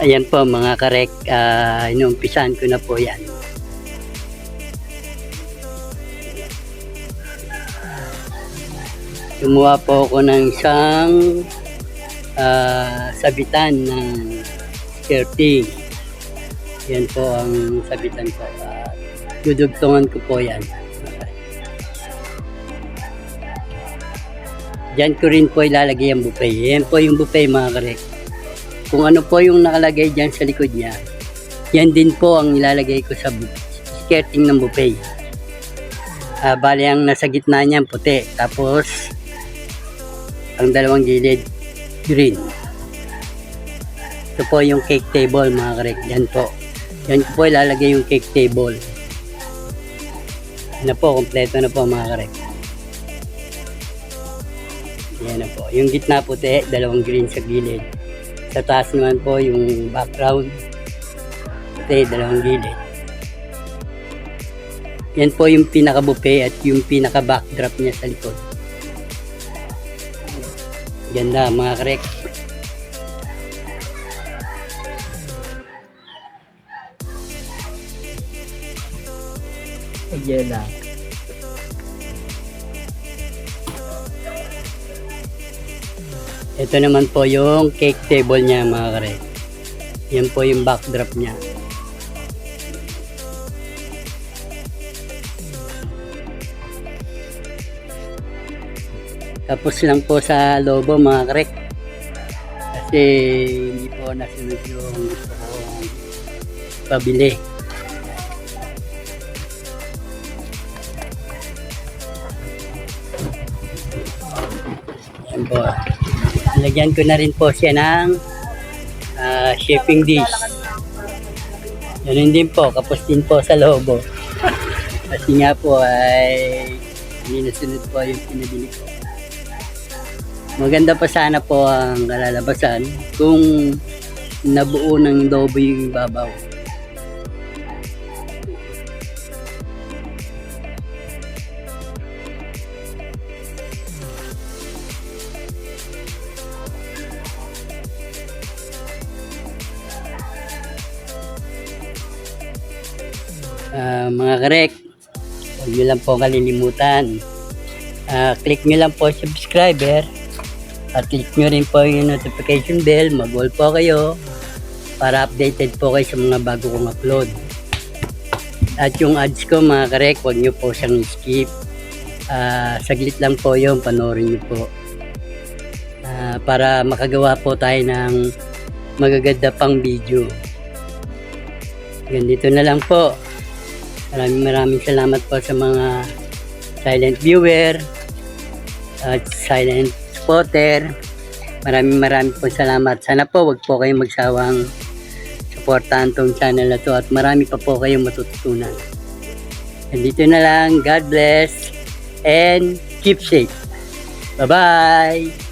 Ayan po mga karek, uh, inumpisan ko na po yan. Gumawa po ako ng isang ah, sabitan ng skirting. Yan po ang sabitan ko. Uh, dudugtungan ko po yan. Diyan ko rin po ilalagay ang buffet. Yan po yung buffet mga karek. Kung ano po yung nakalagay dyan sa likod niya, yan din po ang ilalagay ko sa skirting ng buffet. Ah, bali ang nasa gitna niya puti. Tapos, ang dalawang gilid, green. Ito po yung cake table mga karek. Yan po. Yan po ilalagay yung cake table. Yan na po, kompleto na po mga karek. Yan na po. Yung gitna puti, dalawang green sa gilid. Sa taas naman po yung background. Puti, dalawang gilid. Yan po yung pinaka-buffet at yung pinaka-backdrop niya sa likod. Ganda mga karek. Ayan na. Ito naman po yung cake table niya mga karek. Yan po yung backdrop niya. Tapos lang po sa lobo mga karek. Kasi hindi po nasunod yung gusto kong pabili. Yan po. Lagyan ko na rin po siya ng ah, shipping dish. Ganun din po, kapos din po sa lobo. Kasi nga po ay hindi nasunod po yung pinabili ko. Maganda pa sana po ang kalalabasan kung nabuo ng lobo yung ibabaw. Ah, mga karek, huwag nyo lang po kalilimutan. Ah, click nyo lang po subscriber at click nyo rin po yung notification bell. Mag-all po kayo para updated po kayo sa mga bago kong upload. At yung ads ko mga karek, huwag nyo po siyang skip. Ah, saglit lang po yun, panoorin nyo po. Ah, para makagawa po tayo ng magaganda pang video. Ganito na lang po. Maraming maraming salamat po sa mga silent viewer at silent supporter. Maraming maraming po salamat. Sana po wag po kayong magsawang suportahan tong channel na to at marami pa po kayong matututunan. Nandito na lang. God bless and keep safe. Bye-bye!